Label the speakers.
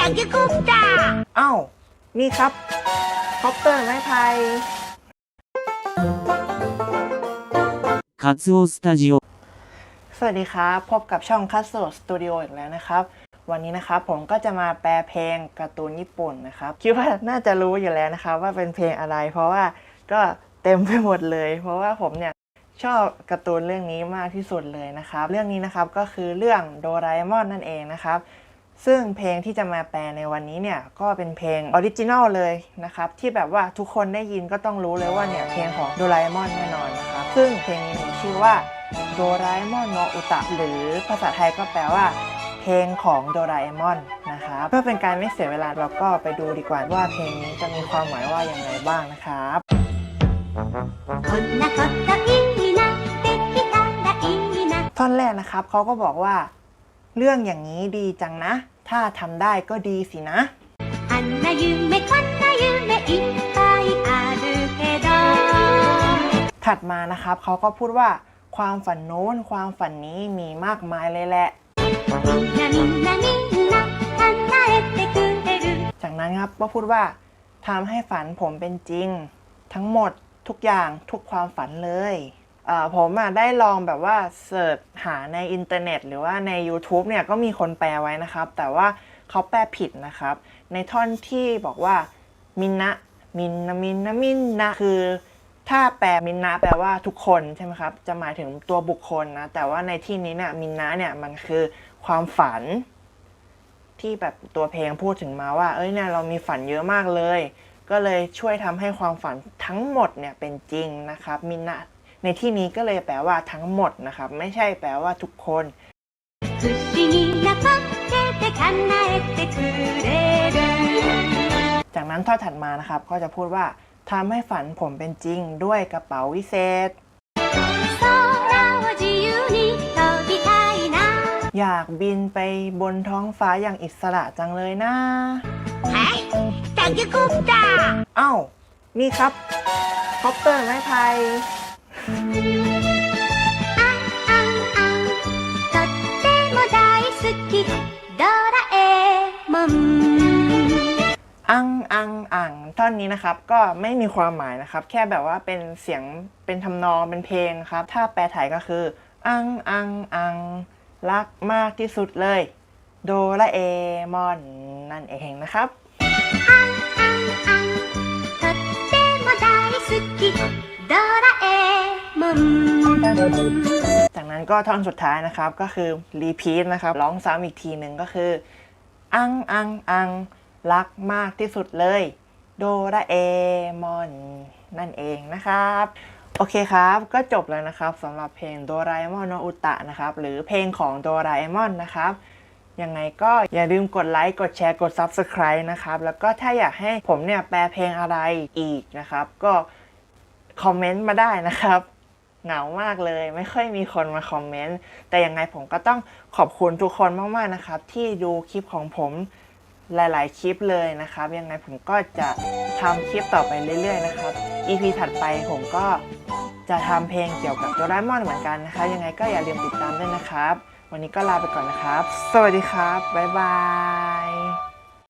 Speaker 1: タケコプター
Speaker 2: เอ้า นี่ครับคอปเตอร์ไม้ไผ่
Speaker 3: カツオスタジオ
Speaker 2: สวัสดีครับ พบกับช่องคัสโ o สตูดิโออีกแล้วนะครับ วันนี้นะครับผมก็จะมาแปลเพลงการ์ตูนญี่ปุ่นนะครับ คิดว่าน่าจะรู้อยู่แล้วนะครับ ว่าเป็นเพลงอะไร เพราะว่าก็เต็มไปหมดเลย เพราะว่าผมเนี่ยชอบการ์ตูนเรื่องนี้มากที่สุดเลยนะครับ เรื่องนี้นะครับก็คือเรื่องโดราเอมอนนั่นเองนะครับ ซึ่งเพลงที่จะมาแปลในวันนี้เนี่ยก็เป็นเพลงออริจินอลเลยนะครับ ที่แบบว่าทุกคนได้ยินก็ต้องรู้เลยว่าเนี่ยเพลงของโดราเอมอนแน่นอนนะครับซึ่งเพลงนี้ชื่อว่าโดราเอมอนโนอุตะหรือภาษาไทยก็แปลว่า เพลงของโดราเอมอนนะคะเพื่อเป็นการไม่เสียเวลาเราก็ไปดูดีกว่าว่าเพลงนี้จะมีความหมายว่าอย่างไรบ้างนะครับท่อนแรกนะครับเขาก็บอกว่า เรื่องอย่างนี้ดีจังนะ ถ้าทำได้ก็ดีสินะ
Speaker 1: あんな夢こんな夢いっぱいあるけど
Speaker 2: ถัดมานะครับเขาก็พูดว่า ความฝันโน้นความฝันนี้มีมากมายเลยแหละ
Speaker 1: みんなみんなみんな叶えてくれる
Speaker 2: จากนั้นครับก็พูดว่าทำให้ฝันผมเป็นจริง ทั้งหมดทุกอย่างทุกความฝันเลยเอ่อ ผมได้ลองแบบว่าเสิร์ชหาในอินเทอร์เน็ต หรือว่าใน YouTube เนี่ยก็มีคนแปลไว้นะครับ แต่ว่าเขาแปลผิดนะครับ ในท่อนที่บอกว่ามินนะมินนะมินนะมินนะคือถ้าแปลมินนะแปลว่าทุกคนใช่ไหมครับจะหมายถึงตัวบุคคลนะแต่ว่าในที่นี้เนี่ยมินนะเนี่ยมันคือความฝัน ที่แบบตัวเพลงพูดถึงมาว่า เอ้ยเนี่ยเรามีฝันเยอะมากเลย ก็เลยช่วยทำให้ความฝันทั้งหมดเนี่ยเป็นจริงนะครับมินนะ ในที่นี้ก็เลยแปลว่าทั้งหมดนะครับ ไม่ใช่แปลว่าทุกคนจากนั้นท่อถัดมานะครับ ก็จะพูดว่าทำให้ฝันผมเป็นจริงด้วยกระเป๋าวิเศษ อยากบินไปบนท้องฟ้าอย่างอิสระจังเลยนะ
Speaker 1: แต่ยุกูจ้า
Speaker 2: เอ้า นี่ครับคอปเตอร์ไม้ไผ่ อังอังอังท่อนนี้นะครับก็ไม่มีความหมายนะครับ แค่แบบว่าเป็นเสียงเป็นทำนองเป็นเพลงครับ ถ้าแปลไทยก็คือ อังอังอังรักมากที่สุดเลย โดราเอมอนนั่นเองนะครับ
Speaker 1: อังอังอัง
Speaker 2: จากนั้นก็ท่อนสุดท้ายนะครับก็คือรีพีทนะครับร้องซ้ำอีกทีหนึ่งก็คือ อังอังอังรักมากที่สุดเลย โดราเอมอนนั่นเองนะครับ โอเคครับก็จบแล้วนะครับสำหรับเพลงโดราเอมอนโนอุตะนะครับหรือเพลงของโดราเอมอนนะครับยังไงก็อย่าลืมกดไลค์กดแชร์กด Subscribe นะครับ แล้วก็ถ้าอยากให้ผมเนี่ยแปลเพลงอะไรอีกนะครับ ก็คอมเมนต์มาได้นะครับ เหงามากเลย ไม่ค่อยมีคนมาคอมเมนต์ แต่ยังไงผมก็ต้องขอบคุณทุกคนมากๆนะครับ ที่ดูคลิปของผมหลาย ๆ คลิปเลยนะครับ ยังไงผมก็จะทำคลิปต่อไปเรื่อย ๆ นะครับ EP ถัดไปผมก็จะทำเพลงเกี่ยวกับโดราเอมอนเหมือนกันนะครับ ยังไงก็อย่าลืมติดตามด้วยนะครับ วันนี้ก็ลาไปก่อนนะครับ สวัสดีครับ บ๊ายบาย